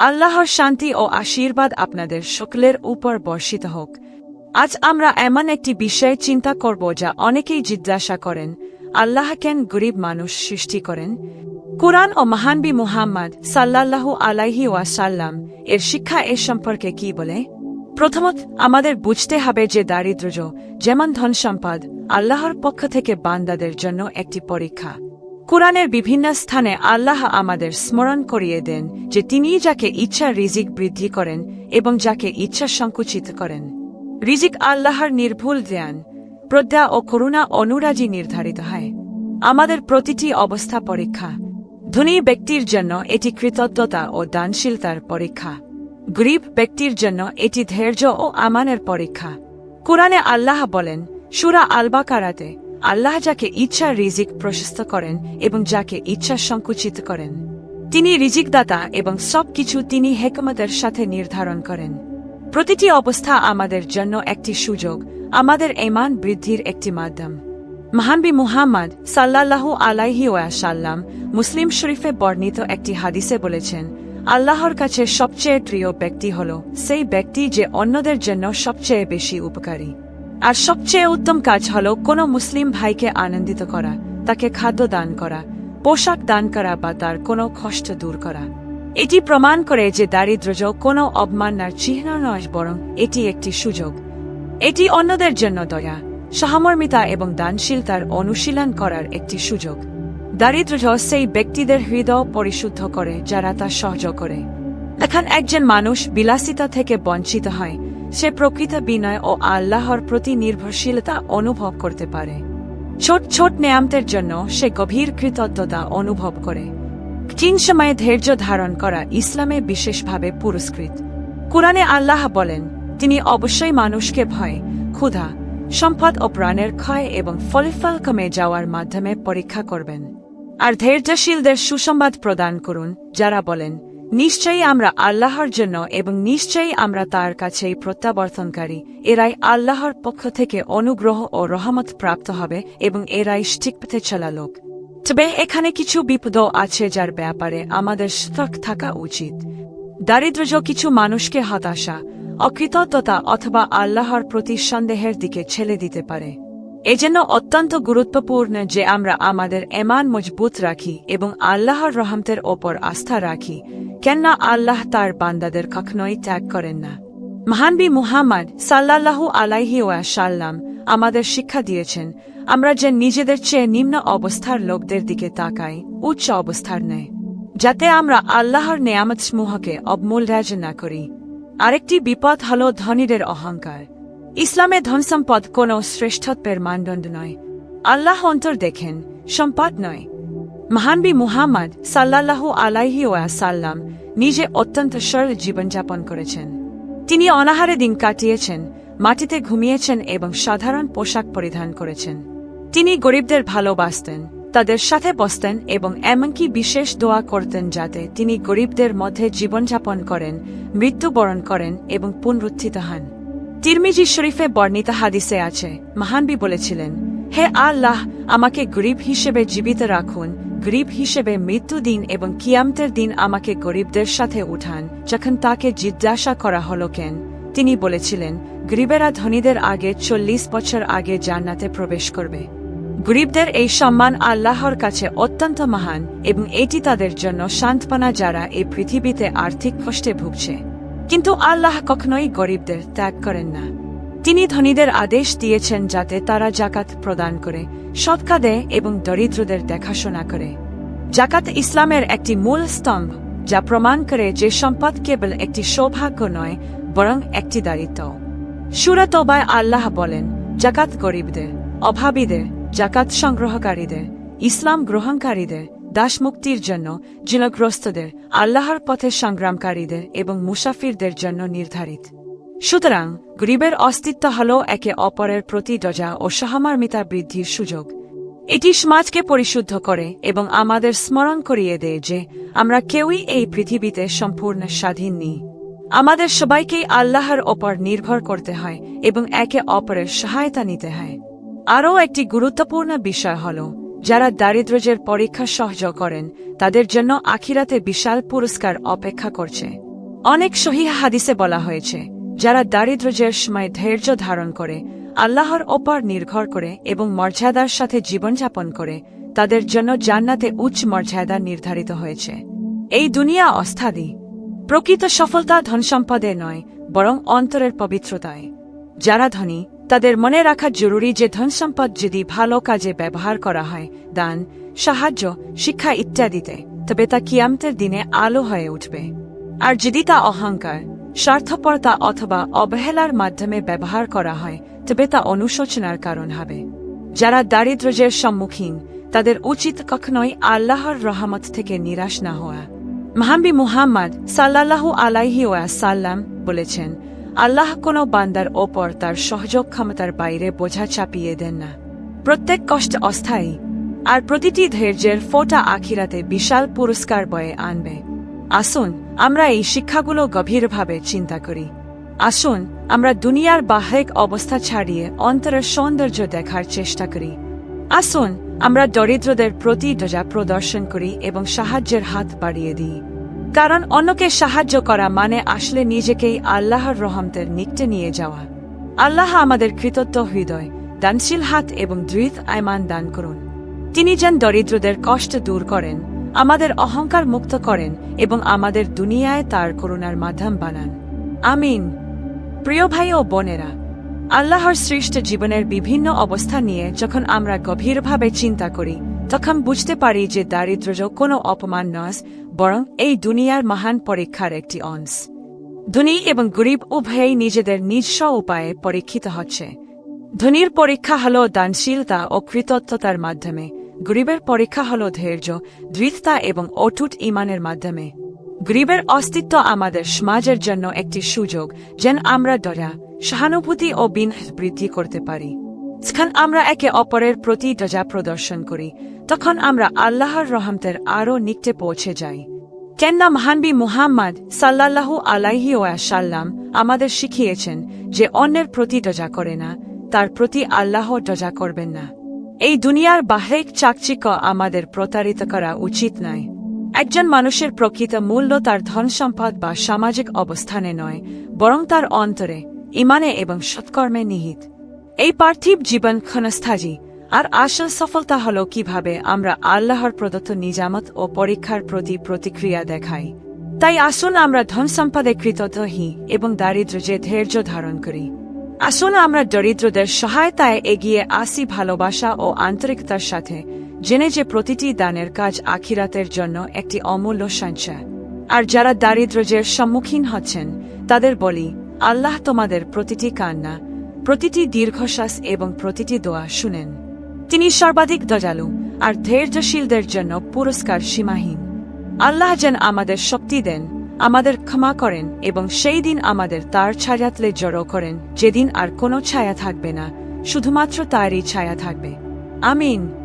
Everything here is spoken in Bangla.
আল্লাহর শান্তি ও আশীর্বাদ আপনাদের সকলের উপর বর্ষিত হোক। আজ আমরা এমন একটি বিষয়ে চিন্তা করব যা অনেকেই জিজ্ঞাসা করেন, আল্লাহ কেন গরিব মানুষ সৃষ্টি করেন? কুরআন ও মহানবী মুহাম্মদ সাল্লাল্লাহু আলাইহি ওয়াসাল্লাম এর শিক্ষা এ সম্পর্কে কি বলে? প্রথমত, আমাদের বুঝতে হবে যে দারিদ্র্য, যেমন ধন সম্পদ, আল্লাহর পক্ষ থেকে বান্দাদের জন্য একটি পরীক্ষা। কোরআনের বিভিন্ন স্থানে আল্লাহ আমাদের স্মরণ করিয়ে দেন যে তিনি যাকে ইচ্ছা রিজিক বৃদ্ধি করেন এবং যাকে ইচ্ছা সংকুচিত করেন। রিজিক আল্লাহর নির্ভুল জ্ঞান, প্রজ্ঞা ও করুণা অনুরাজি নির্ধারিত হয়। আমাদের প্রতিটি অবস্থা পরীক্ষা। ধনী ব্যক্তির জন্য এটি কৃতজ্ঞতা ও দানশীলতার পরীক্ষা। গরিব ব্যক্তির জন্য এটি ধৈর্য ও আমানের পরীক্ষা। কোরআনে আল্লাহ বলেন, সুরা আলবাকারাতে আল্লাহ যাকে ইচ্ছা রিজিক প্রশস্ত করেন এবং যাকে ইচ্ছা সংকুচিত করেন। তিনি রিজিকদাতা এবং সবকিছু তিনি হেকমতের সাথে নির্ধারণ করেন। প্রতিটি অবস্থা আমাদের জন্য একটি সুযোগ, আমাদের এমান বৃদ্ধির একটি মাধ্যম। মাহানবী মুহাম্মদ সাল্লাল্লাহু আলাইহি ওয়াসাল্লাম মুসলিম শরীফে বর্ণিত একটি হাদিসে বলেছেন, আল্লাহর কাছে সবচেয়ে প্রিয় ব্যক্তি হল সেই ব্যক্তি যে অন্যদের জন্য সবচেয়ে বেশি উপকারী। আর সবচেয়ে উত্তম কাজ হল কোনো মুসলিম ভাইকে আনন্দিত করা, তাকে খাদ্য দান করা, পোশাক দান করা বা তার কোনো কষ্ট দূর করা। এটি প্রমাণ করে যে দারিদ্র্য কোনো অবমাননার চিহ্ন নয়, বরং এটি একটি সুযোগ। এটি অন্যদের জন্য দয়া, সহমর্মিতা এবং দানশীলতার অনুশীলন করার একটি সুযোগ। দারিদ্র্য সেই ব্যক্তিদের হৃদয় পরিশুদ্ধ করে যারা তা সহ্য করে। এখন একজন মানুষ বিলাসিতা থেকে বঞ্চিত হয় সে প্রকৃত বিনয় ও আল্লাহর প্রতি নির্ভরশীলতা অনুভব করতে পারে। ছোট ছোট নেয়ামতের জন্য সে গভীর কৃতজ্ঞতা অনুভব করে। চীন সময়ে ধৈর্য ধারণ করা ইসলামে বিশেষভাবে পুরস্কৃত। কোরআনে আল্লাহ বলেন, তিনি অবশ্যই মানুষকে ভয়, ক্ষুধা, সম্পদ ও প্রাণের ক্ষয় এবং ফলিফল কমে যাওয়ার মাধ্যমে পরীক্ষা করবেন। আর ধৈর্যশীলদের সুসংবাদ প্রদান করুন, যারা বলেন নিশ্চয়ই আমরা আল্লাহর জন্য এবং নিশ্চয়ই আমরা তার কাছেই প্রত্যাবর্তনকারী। এরাই আল্লাহর পক্ষ থেকে অনুগ্রহ ও রহমত প্রাপ্ত হবে এবং এরাই ঠিকপথে চলা লোক। তবে এখানে কিছু বিপদ আছে যার ব্যাপারে আমাদের সতর্ক থাকা উচিত। দারিদ্র্য কিছু মানুষকে হতাশা, অকৃতজ্ঞতা অথবা আল্লাহর প্রতি সন্দেহের দিকে ছেলে দিতে পারে। এজন্য অত্যন্ত গুরুত্বপূর্ণ যে আমরা আমাদের এমান মজবুত রাখি এবং আল্লাহর রহমতের ওপর আস্থা রাখি। কেননা আল্লাহ তার বান্দাদের কখনোই ত্যাগ করেন না। মহানবী মুহাম্মদ সাল্লাল্লাহু আলাইহি ওয়াসাল্লাম আমাদের শিক্ষা দিয়েছেন, আমরা যে নিজেদের চেয়ে নিম্ন অবস্থার লোকদের দিকে তাকাই, উচ্চ অবস্থার নেয় যাতে আমরা আল্লাহর নেয়ামত সমূহকে অবমূল্যায়ন না করি। আরেকটি বিপদ হল ধনীদের অহংকার। ইসলামে ধন সম্পদ কোনো শ্রেষ্ঠত্বের মানদণ্ড নয়। আল্লাহ অন্তর দেখেন, সম্পদ নয়। মহানবী মুহাম্মদ সাল্লাল্লাহু আলাইহি ওয়াসাল্লাম নিজে অত্যন্ত সরল জীবনযাপন করেছেন। তিনি অনাহারে দিন কাটিয়েছেন, মাটিতে ঘুমিয়েছেন এবং সাধারণ পোশাক পরিধান করেছেন। তিনি গরিবদের ভালোবাসতেন, তাদের সাথে বসতেন এবং এমনকি বিশেষ দোয়া করতেন যাতে তিনি গরিবদের মধ্যে জীবনযাপন করেন, মৃত্যুবরণ করেন এবং পুনরুত্থিত হন। তিরমিজি শরীফে বর্ণিত হাদিসে আছে মাহানবি বলেছিলেন, হে আল্লাহ, আমাকে গরিব হিসেবে জীবিত রাখুন গরিব হিসেবে মৃত্যু দিন এবং কিয়ামতের দিন আমাকে গরিবদের সাথে উঠান, যখন তাকে জিজ্ঞাসা করা হল কেন। তিনি বলেছিলেন, গরিবেরা ধনীদের আগে চল্লিশ বছর আগে জান্নাতে প্রবেশ করবে। গরিবদের এই সম্মান আল্লাহর কাছে অত্যন্ত মহান এবং এটি তাদের জন্য সান্ত্বনা যারা এই পৃথিবীতে আর্থিক কষ্টে ভুগছে। কিন্তু আল্লাহ কখনোই গরিবদের ত্যাগ করেন না। তিনি ধনীদের আদেশ দিয়েছেন যাতে তারা জাকাত প্রদান করে সৎকা দেয় এবং দরিদ্রদের দেখাশোনা করে। জাকাত ইসলামের একটি মূল স্তম্ভ, যা প্রমাণ করে যে সম্পদ কেবল একটি সৌভাগ্য নয়, বরং একটি দায়িত্ব সুরতবায় আল্লাহ বলেন, জাকাত গরিবদের, অভাবীদের, জাকাত সংগ্রহকারীদের, ইসলাম গ্রহণকারীদের, দাসমুক্তির জন্য জিনগ্রস্তদের আল্লাহর পথে সংগ্রামকারীদের এবং মুসাফিরদের জন্য নির্ধারিত। সুতরাং গরিবের অস্তিত্ব হল একে অপরের প্রতি দজা ও সহমর্মিতা বৃদ্ধির সুযোগ। এটি সমাজকে পরিশুদ্ধ করে এবং আমাদের স্মরণ করিয়ে দেয় যে আমরা কেউই এই পৃথিবীতে সম্পূর্ণ স্বাধীন নেই। আমাদের সবাইকেই আল্লাহর ওপর নির্ভর করতে হয় এবং একে অপরের সহায়তা নিতে হয়। আরও একটি গুরুত্বপূর্ণ বিষয় হল, যারা দারিদ্র্যের পরীক্ষা সহ্য করেন, তাদের জন্য আখিরাতে বিশাল পুরস্কার অপেক্ষা করছে। অনেক সহি হাদিসে বলা হয়েছে যারা দারিদ্র্যের সময় ধৈর্য ধারণ করে, আল্লাহর ওপর নির্ভর করে এবং মর্যাদার সাথে জীবনযাপন করে, তাদের জন্য জান্নাতে উচ্চ মর্যাদা নির্ধারিত হয়েছে। এই দুনিয়া অস্থাদি প্রকৃত সফলতা ধনসম্পদে নয়, বরং অন্তরের পবিত্রতায়। যারা ধনী, তাদের মনে রাখা জরুরি যে ধনসম্পদ যদি ভালো কাজে ব্যবহার করা হয়, দান, সাহায্য, শিক্ষা ইত্যাদিতে, তবে তা কিয়ামতের দিনে আলো হয়ে উঠবে। আর যদি তা অহংকার স্বার্থপরতা অথবা অবহেলার মাধ্যমে ব্যবহার করা হয়, তবে তা অনুশোচনার কারণ হবে। যারা দারিদ্র্যের সম্মুখীন, তাদের উচিত কখনোই আল্লাহর রহমত থেকে নিরাশ না হওয়া। মাহাম্বি মুহাম্মদ সাল্লাল্লাহু আলাইহি সাল্লাম বলেছেন, আল্লাহ কোনো বান্দার ওপর তার সহযোগ ক্ষমতার বাইরে বোঝা চাপিয়ে দেন না। প্রত্যেক কষ্ট অস্থায়ী, আর প্রতিটি ধৈর্যের ফোটা আখিরাতে বিশাল পুরস্কার বয়ে আনবে। আসুন আমরা এই শিক্ষাগুলো গভীরভাবে চিন্তা করি। আসুন, আমরা দুনিয়ার বাহ্যিক অবস্থা ছাড়িয়ে অন্তরের সৌন্দর্য দেখার চেষ্টা করি। আসুন, আমরা দরিদ্রদের প্রতি দজা প্রদর্শন করি এবং সাহায্যের হাত বাড়িয়ে দিই। কারণ অন্যকে সাহায্য করা মানে আসলে নিজেকেই আল্লাহর রহমতের নিকটে নিয়ে যাওয়া। আল্লাহ আমাদের কৃতজ্ঞ হৃদয়, দানশীল হাত এবং দৃঢ় আয়মান দান করুন। তিনি যেন দরিদ্রদের কষ্ট দূর করেন। আমাদের অহংকার মুক্ত করেন এবং আমাদের দুনিয়ায় তার করুণার মাধ্যম বানান। আমিন। প্রিয় ভাই ও বোনেরা, আল্লাহর সৃষ্ট জীবনের বিভিন্ন অবস্থা নিয়ে যখন আমরা গভীরভাবে চিন্তা করি, তখন বুঝতে পারি যে দারিদ্র্য কোনো অপমান নয়, বরং এই দুনিয়ার মহান পরীক্ষার একটি অংশ। ধনী এবং গরিব উভয়েই নিজেদের নিজস্ব উপায়ে পরীক্ষিত হচ্ছে। ধনীর পরীক্ষা হল দানশীলতা ও কৃতজ্ঞতার মাধ্যমে। গরিবের পরীক্ষা হল ধৈর্য দৃঢ়তা এবং অটুট ইমানের মাধ্যমে। গরিবের অস্তিত্ব আমাদের সমাজের জন্য একটি সুযোগ, যেন আমরা দয়া, সহানুভূতি ও বিন বৃদ্ধি করতে পারি। যখন আমরা একে অপরের প্রতি দজা প্রদর্শন করি, তখন আমরা আল্লাহর রহমতের আরও নিকটে পৌঁছে যাই। কেননা মহানবী মুহাম্মদ সাল্লাল্লাহু আলাইহি সাল্লাম আমাদের শিখিয়েছেন যে অন্যের প্রতি দজা করে না, তার প্রতি আল্লাহ দজা করবেন না। এই দুনিয়ার বাহ্যিক চাকচিক্য আমাদের প্রতারিত করা উচিত নয়। একজন মানুষের প্রকৃত মূল্য তার ধন সম্পদ বা সামাজিক অবস্থানে নয়, বরং তার অন্তরে, ইমানে এবং সৎকর্মে নিহিত। এই পার্থিব জীবন ক্ষণস্থায়ী, আর আসল সফলতা হল কীভাবে আমরা আল্লাহর প্রদত্ত নিজামত ও পরীক্ষার প্রতি প্রতিক্রিয়া দেখাই। তাই আসুন আমরা ধন সম্পদে কৃতজ্ঞহী এবং দারিদ্র যে ধৈর্য ধারণ করি। আসুন আমরা দরিদ্রদের সহায়তায় এগিয়ে আসি ভালোবাসা ও আন্তরিকতার সাথে, জেনে যে প্রতিটি দানের কাজ আখিরাতের জন্য একটি অমূল্য সঞ্চয়। আর যারা দারিদ্র্যের সম্মুখীন হচ্ছেন, তাদের বলি, আল্লাহ তোমাদের প্রতিটি কান্না, প্রতিটি দীর্ঘশ্বাস এবং প্রতিটি দোয়া শুনেন। তিনি সর্বাধিক দজালু আর ধৈর্যশীলদের জন্য পুরস্কার সীমাহীন। আল্লাহ যেন আমাদের শক্তি দেন আমাদের ক্ষমা করেন এবং সেই দিন আমাদের তার ছায়াতলে জড়ো করেন, যেদিন আর কোনো ছায়া থাকবে না, শুধুমাত্র তারই ছায়া থাকবে। আমিন।